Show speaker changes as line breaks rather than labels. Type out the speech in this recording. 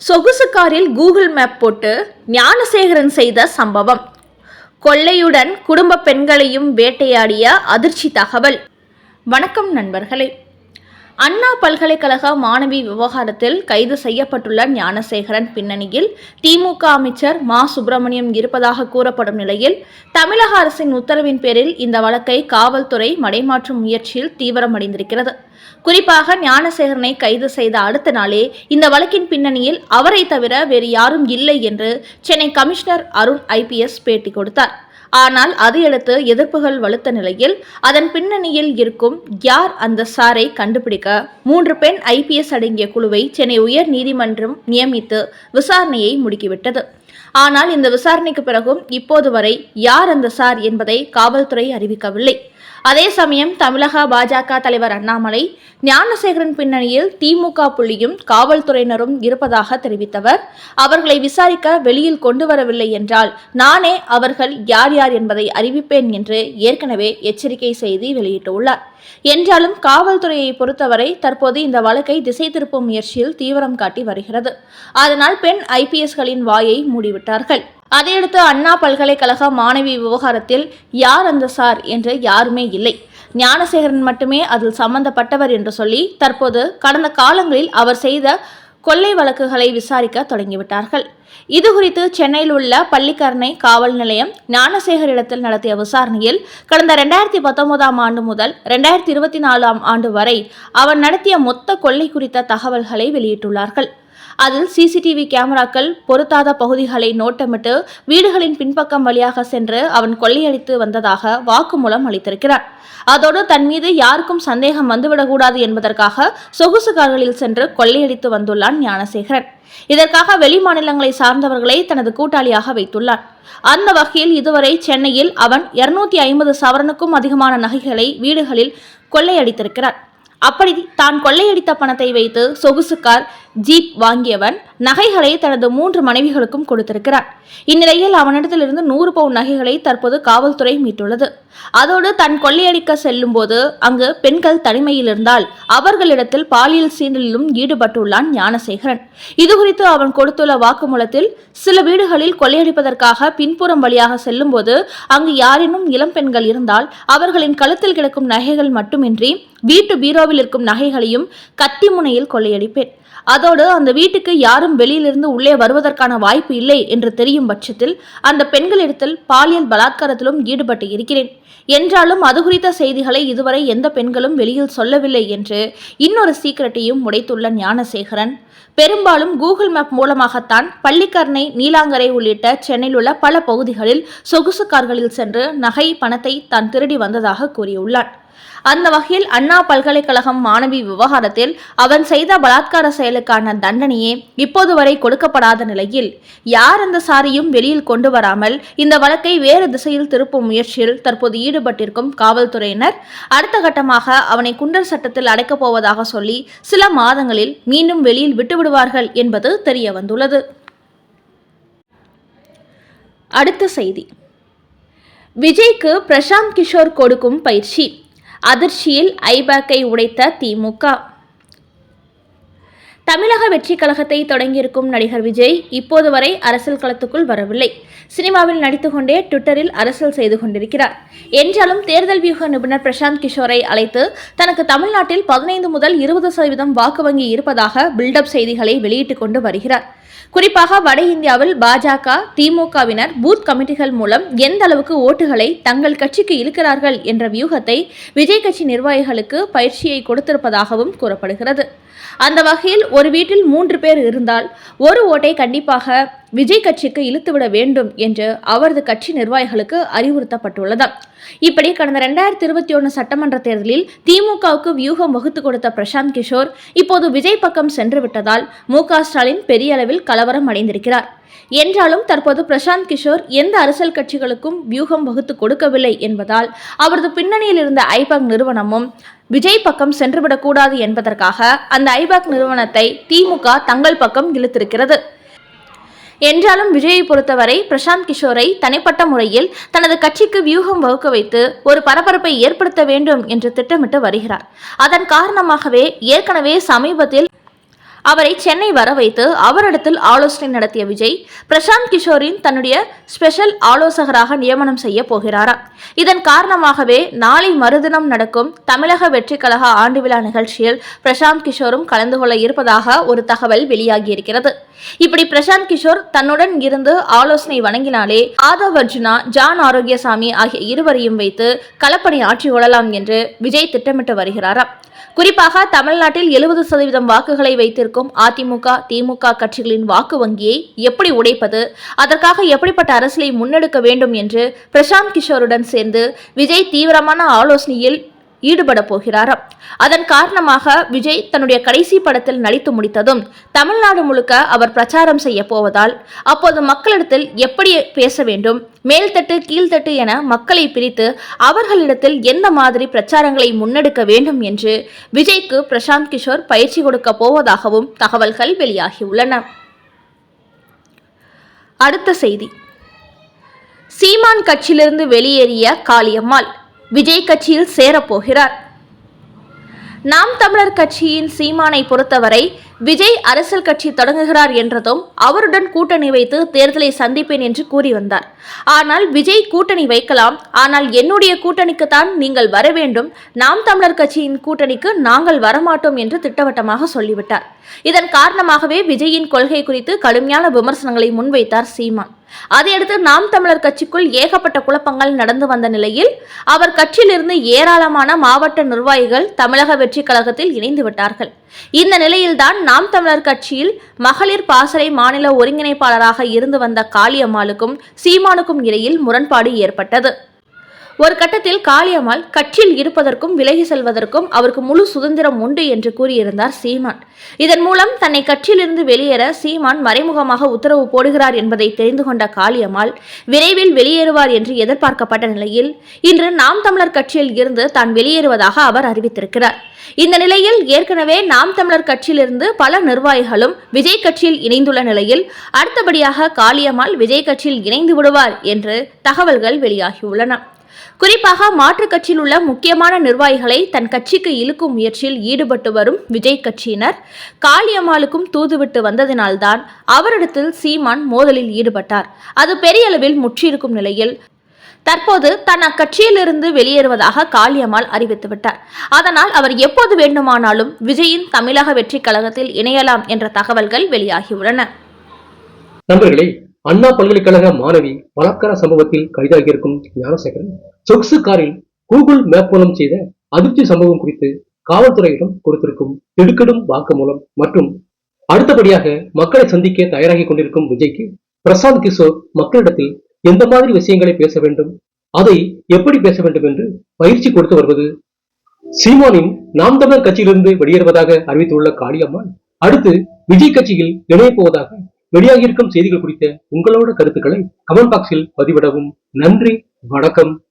சொகுசு காரில் Google map போட்டு ஞானசேகரன் செய்த சம்பவம். கொள்ளையுடன் குடும்ப பெண்களையும் வேட்டையாடிய அதிர்ச்சி தகவல். வணக்கம் நண்பர்களே. அண்ணா பல்கலைக்கழக மாணவி விவகாரத்தில் கைது செய்யப்பட்டுள்ள ஞானசேகரன் பின்னணியில் திமுக அமைச்சர் மா. சுப்பிரமணியம் இருப்பதாக கூறப்படும் நிலையில் தமிழக அரசின் உத்தரவின் பேரில் இந்த வழக்கை காவல்துறை மடைமாற்றும் முயற்சியில் தீவிரமடைந்திருக்கிறது. குறிப்பாக ஞானசேகரனை கைது செய்த அடுத்த நாளே இந்த வழக்கின் பின்னணியில் அவரை தவிர வேறு யாரும் இல்லை என்று சென்னை கமிஷனர் அருண் ஐபிஎஸ் பேட்டி கொடுத்தார். ஆனால் அதையடுத்து எதிர்ப்புகள் வலுத்த நிலையில் அதன் பின்னணியில் இருக்கும் யார் அந்த சாரை கண்டுபிடிக்க? மூன்று பெண் ஐபிஎஸ் அடங்கிய குழுவை சென்னை உயர் நீதிமன்றம் நியமித்து விசாரணையை முடுக்கிவிட்டது. ஆனால் இந்த விசாரணைக்கு பிறகும் இப்போது வரை யார் அந்த சார் என்பதை காவல்துறை அறிவிக்கவில்லை. அதே சமயம் தமிழக பாஜக தலைவர் அண்ணாமலை ஞானசேகரன் பின்னணியில் திமுக புள்ளியும் காவல்துறையினரும் இருப்பதாக தெரிவித்தவர். அவர்களை விசாரிக்க வெளியில் கொண்டு வரவில்லை என்றால் நானே அவர்கள் யார் யார் என்பதை அறிவிப்பேன் என்று ஏற்கனவே எச்சரிக்கை செய்தி வெளியிட்டுள்ளார். என்றாலும் காவல்துறையை பொறுத்தவரை தற்போது இந்த வழக்கை திசை திருப்பும் முயற்சியில் தீவிரம் காட்டி வருகிறது. அதனால் பெண் ஐபிஎஸ்களின் வாயை மூடிவிட்டார்கள். அதையடுத்து அண்ணா பல்கலைக்கழக மாணவி விவகாரத்தில் யார் அந்த சார் என்று யாருமே இல்லை. ஞானசேகரன் மட்டுமே அதில் சம்பந்தப்பட்டவர் என்று சொல்லி தற்போது கடந்த காலங்களில் அவர் செய்த கொள்ளை வழக்குகளை விசாரிக்க தொடங்கிவிட்டார்கள். இது குறித்து சென்னையில் உள்ள பள்ளிக்கரணை காவல் நிலையம் ஞானசேகரிடத்தில் நடத்திய விசாரணையில் கடந்த ரெண்டாயிரத்தி பத்தொன்பதாம் ஆண்டு முதல் ரெண்டாயிரத்தி இருபத்தி நாலாம் ஆண்டு வரை அவர் நடத்திய மொத்த கொள்ளை குறித்த தகவல்களை வெளியிட்டுள்ளார்கள். அதில் சிசிடிவி கேமராக்கள் பொருத்தாத பகுதிகளை நோட்டமிட்டு வீடுகளின் பின்பக்கம் வழியாக சென்று அவன் கொள்ளையடித்து வந்ததாக வாக்குமூலம் அளித்திருக்கிறார் அதோடு தன் மீது யாருக்கும் சந்தேகம் வந்துவிடக்கூடாது என்பதற்காக சொகுசு கார்களில் சென்று கொள்ளையடித்து வந்துள்ளான் ஞானசேகரன். இதற்காக வெளி மாநிலங்களை சார்ந்தவர்களை தனது கூட்டாளியாக வைத்துள்ளார் அந்த வகையில் இதுவரை சென்னையில் அவன் இருநூத்தி ஐம்பது சவரனுக்கும் அதிகமான நகைகளை வீடுகளில் கொள்ளையடித்திருக்கிறார் அப்படி தான் கொள்ளையடித்த பணத்தை வைத்து சொகுசு கார் ஜீப் வாங்கியவன் நகைகளை தனது மூன்று மனைவிகளுக்கும் கொடுத்திருக்கிறான் இந்நிலையில் அவனிடத்திலிருந்து நூறு பவுன் நகைகளை தற்போது காவல்துறை மீட்டுள்ளது. அதோடு தன் கொள்ளையடிக்க செல்லும் போது அங்கு பெண்கள் தனிமையில் இருந்தால் அவர்களிடத்தில் பாலியல் சீண்டலிலும் ஈடுபட்டுள்ளான் ஞானசேகரன். இதுகுறித்து அவன் கொடுத்துள்ள வாக்குமூலத்தில் சில வீடுகளில் கொள்ளையடிப்பதற்காக பின்புறம் வழியாக செல்லும்போது அங்கு யாரேனும் இளம் பெண்கள் இருந்தால் அவர்களின் கழுத்தில் கிடக்கும் நகைகள் மட்டுமின்றி வீட்டு பீரோவில் இருக்கும் நகைகளையும் கத்தி முனையில் கொள்ளையடிப்பேன். அதோடு அந்த வீட்டுக்கு யாரும் வெளியிலிருந்து உள்ளே வருவதற்கான வாய்ப்பு இல்லை என்று தெரியும் பட்சத்தில் அந்த பெண்களிடத்தில் பாலியல் பலாத்காரத்திலும் ஈடுபட்டு இருக்கிறேன். என்றாலும் அது குறித்த செய்திகளை இதுவரை எந்த பெண்களும் வெளியில் சொல்லவில்லை என்று இன்னொரு சீக்கிரட்டையும் உடைத்துள்ள ஞானசேகரன். பெரும்பாலும் கூகுள் மேப் மூலமாகத்தான் பள்ளிக்கரணை நீலாங்கரை உள்ளிட்ட சென்னையில் உள்ள பல பகுதிகளில் சொகுசு கார்களில் சென்று நகை பணத்தை தான் திருடி வந்ததாக கூறியுள்ளான். அந்த வகையில் அண்ணா பல்கலைக்கழகம் மாணவி விவகாரத்தில் அவன் செய்த பலாத்கார செயலுக்கான தண்டனையே இப்போது வரை கொடுக்கப்படாத நிலையில். யார் அந்த சாரியும் வெளியில் கொண்டு வராமல் இந்த வழக்கை வேறு திசையில் திருப்பும் முயற்சியில் தற்போது ஈடுபட்டிருக்கும் காவல்துறையினர் அடுத்த கட்டமாக அவனை குண்டர் சட்டத்தில் அடைக்கப் போவதாக சொல்லி சில மாதங்களில் மீண்டும் வெளியில் விட்டுவிடுவார்கள் என்பது தெரிய வந்துள்ளது அடுத்த செய்தி. விஜய்க்கு பிரசாந்த் கிஷோர் கொடுக்கும் பயிற்சி. அதிர்ச்சியில் ஐபேக்கை உடைத்த திமுக. தமிழக வெற்றி கழகத்தை தொடங்கியிருக்கும் நடிகர் விஜய் இப்போது வரை அரசியல் களத்துக்குள் வரவில்லை. சினிமாவில் நடித்து கொண்டே ட்விட்டரில் அரசியல் செய்து கொண்டிருக்கிறார். என்றாலும் தேர்தல் வியூக நிபுணர் பிரசாந்த் கிஷோரை அழைத்து தனக்கு தமிழ்நாட்டில் பதினைந்து முதல் இருபது சதவீதம் வாக்கு வங்கி இருப்பதாக பில்டப் செய்திகளை வெளியிட்டுக் கொண்டு வருகிறார். குறிப்பாக வட இந்தியாவில் பாஜக திமுகவினர் பூத் கமிட்டிகள் மூலம் எந்த அளவுக்கு ஓட்டுகளை தங்கள் கட்சிக்கு இழுக்கிறார்கள் என்ற வியூகத்தை விஜய் கட்சி நிர்வாகிகளுக்கு பயிற்சியை கொடுத்திருப்பதாகவும் கூறப்படுகிறது. அந்த வகையில் ஒரு வீட்டில் மூன்று பேர் இருந்தால் ஒரு ஓட்டை கண்டிப்பாக விஜய் கட்சிக்கு இழுத்துவிட வேண்டும் என்று அவரது கட்சி நிர்வாகிகளுக்கு அறிவுறுத்தப்பட்டுள்ளது. இப்படி கடந்த ரெண்டாயிரத்தி இருபத்தி ஒன்று சட்டமன்ற தேர்தலில் திமுகவுக்கு வியூகம் வகுத்து கொடுத்த பிரசாந்த் கிஷோர் இப்போது விஜய் பக்கம் சென்று விட்டதால் மு ஸ்டாலின் பெரிய அளவில் கலவரம் அடைந்திருக்கிறார். என்றாலும் தற்போது பிரசாந்த் கிஷோர் எந்த அரசியல் கட்சிகளுக்கும் வியூகம் வகுத்து கொடுக்கவில்லை என்பதால் அவரது பின்னணியில் இருந்த ஐபாக் நிறுவனமும் விஜய் பக்கம் சென்றுவிடக்கூடாது என்பதற்காக அந்த ஐபாக் நிறுவனத்தை திமுக தங்கள் பக்கம் இழுத்திருக்கிறது. என்றாலும் விஜயை பொறுத்தவரை பிரசாந்த் கிஷோரை தனிப்பட்ட முறையில் தனது கட்சிக்கு வியூகம் வகுக்க வைத்து ஒரு பரபரப்பை ஏற்படுத்த வேண்டும் என்று திட்டமிட்டு வருகிறார். அதன் காரணமாகவே ஏற்கனவே சமீபத்தில் அவரை சென்னை வர வைத்து அவரிடத்தில் ஆலோசனை நடத்திய விஜய் பிரசாந்த் கிஷோரின் தன்னுடைய ஸ்பெஷல் ஆலோசகராக நியமனம் செய்ய போகிறாரா? இதன் காரணமாகவே நாளை மறுதினம் நடக்கும் தமிழக வெற்றி கழக ஆண்டு விழா நிகழ்ச்சியில் பிரசாந்த் கிஷோரும் கலந்து கொள்ள இருப்பதாக ஒரு தகவல் வெளியாகியிருக்கிறது. இப்படி பிரசாந்த் கிஷோர் தன்னுடன் இருந்து ஆலோசனை வழங்கினாலே ஆதவ் அர்ஜுனா ஜான் ஆரோக்கியசாமி ஆகிய இருவரையும் வைத்து களப்பணி ஆற்றி கொள்ளலாம் என்று விஜய் திட்டமிட்டு வருகிறாராம். குறிப்பாக தமிழ்நாட்டில் எழுபது சதவீதம் வாக்குகளை வைத்திருக்கும் அதிமுக திமுக கட்சிகளின் வாக்கு வங்கியை எப்படி உடைப்பது அதற்காக எப்படிப்பட்ட அரசியலை முன்னெடுக்க வேண்டும் என்று பிரசாந்த் கிஷோருடன் சேர்ந்து விஜய் தீவிரமான ஆலோசனையில் ஈடுபட போகிறாராம். அதன் காரணமாக விஜய் தன்னுடைய கடைசி படத்தில் நடித்து முடித்ததும் தமிழ்நாடு முழுக்க அவர் பிரச்சாரம் செய்ய போவதால் அப்போது மக்களிடத்தில் எப்படி பேச வேண்டும் மேல்தட்டு கீழ்த்தட்டு என மக்களை பிரித்து அவர்களிடத்தில் எந்த மாதிரி பிரச்சாரங்களை முன்னெடுக்க வேண்டும் என்று விஜய்க்கு பிரசாந்த் கிஷோர் பயிற்சி கொடுக்க போவதாகவும் தகவல்கள் வெளியாகியுள்ளன. அடுத்த செய்தி. சீமான் கட்சியிலிருந்து வெளியேறிய காளியம்மாள் விஜய் கட்சியில் சேரப்போகிறார். நாம் தமிழர் கட்சியின் சீமானை பொறுத்தவரை விஜய் அரசியல் கட்சி தொடங்குகிறார் என்றதும் அவருடன் கூட்டணி வைத்து தேர்தலை சந்திப்பேன் என்று கூறி வந்தார். ஆனால் விஜய் கூட்டணி வைக்கலாம். ஆனால் என்னுடைய கூட்டணிக்குத்தான் நீங்கள் வர வேண்டும். நாம் தமிழர் கட்சியின் கூட்டணிக்கு நாங்கள் வரமாட்டோம் என்று திட்டவட்டமாக சொல்லிவிட்டார். இதன் காரணமாகவே விஜயின் கொள்கை குறித்து கடுமையான விமர்சனங்களை முன்வைத்தார் சீமான். அதையடுத்து நாம் தமிழர் கட்சிக்குள் ஏகப்பட்ட குழப்பங்கள் நடந்து வந்த நிலையில் அவர் கட்சியிலிருந்து ஏராளமான மாவட்ட நிர்வாகிகள் தமிழக வெற்றி கழகத்தில் இணைந்து விட்டார்கள். இந்த நிலையில்தான் நாம் தமிழர் கட்சியில் மகளிர் பாசறை மாநில ஒருங்கிணைப்பாளராக இருந்து வந்த காளியம்மாளுக்கும் சீமானுக்கும் இடையில் முரண்பாடு ஏற்பட்டது. ஒரு கட்டத்தில் காளியம்மாள் கட்சியில் இருப்பதற்கும் விலகி செல்வதற்கும் அவருக்கு முழு சுதந்திரம் உண்டு என்று கூறியிருந்தார் சீமான். இதன் மூலம் தன்னை கட்சியிலிருந்து வெளியேற சீமான் மறைமுகமாக உத்தரவு போடுகிறார் என்பதை தெரிந்து கொண்ட காளியம்மாள் விரைவில் வெளியேறுவார் என்று எதிர்பார்க்கப்பட்ட நிலையில் இன்று நாம் தமிழர் கட்சியில் இருந்து தான் வெளியேறுவதாக அவர் அறிவித்திருக்கிறார். இந்த நிலையில் ஏற்கனவே நாம் தமிழர் கட்சியிலிருந்து பல நிர்வாகிகளும் விஜய் கட்சியில் இணைந்துள்ள நிலையில் அடுத்தபடியாக காளியம்மாள் விஜய் கட்சியில் இணைந்து விடுவார் என்று தகவல்கள் வெளியாகியுள்ளன. குறிப்பாக மாற்றுக் கட்சியில் உள்ள முக்கியமான நிர்வாகிகளை தன் கட்சிக்கு இழுக்கும் முயற்சியில் ஈடுபட்டு வரும் விஜய் கட்சியினர் காளியம்மாளுக்கும் தூதுவிட்டு வந்ததினால்தான் அவரிடத்தில் சீமான் மோதலில் ஈடுபட்டார். அது பெரிய அளவில் முற்றியிருக்கும் நிலையில் தற்போது தன் அக்கட்சியிலிருந்து வெளியேறுவதாக காளியம்மாள் அறிவித்துவிட்டார் அதனால் அவர் எப்போது வேண்டுமானாலும் விஜயின் தமிழக வெற்றி கழகத்தில் இணையலாம் என்ற தகவல்கள் வெளியாகியுள்ளன.
நண்பர்களே அண்ணா பல்கலைக்கழக மாணவி பலாத்கார சம்பவத்தில் கைதாகியிருக்கும் ஞானசேகரன் சொக்சு காரில் கூகுள் மேப் மூலம் செய்த அதிர்ச்சி சம்பவம் குறித்து காவல்துறையிடம் கொடுத்திருக்கும் திடுக்கிடும் வாக்குமூலம் மற்றும் அடுத்தபடியாக மக்களை சந்திக்க தயாராகி கொண்டிருக்கும் விஜய்க்கு பிரசாந்த் கிஷோர் மக்களிடத்தில் எந்த மாதிரி விஷயங்களை பேச வேண்டும் அதை எப்படி பேச வேண்டும் என்று பயிற்சி கொடுத்து வருவது சீமானின் நாம் தமிழர் கட்சியிலிருந்து வெளியேறுவதாக அறிவித்துள்ள காளியம்மாள் அடுத்து விஜய் கட்சியில் இணைய போவதாக வெளியாகியிருக்கும் செய்திகள் குறித்த உங்களோட கருத்துக்களை கமெண்ட் பாக்ஸில் பதிவிடவும். நன்றி வணக்கம்.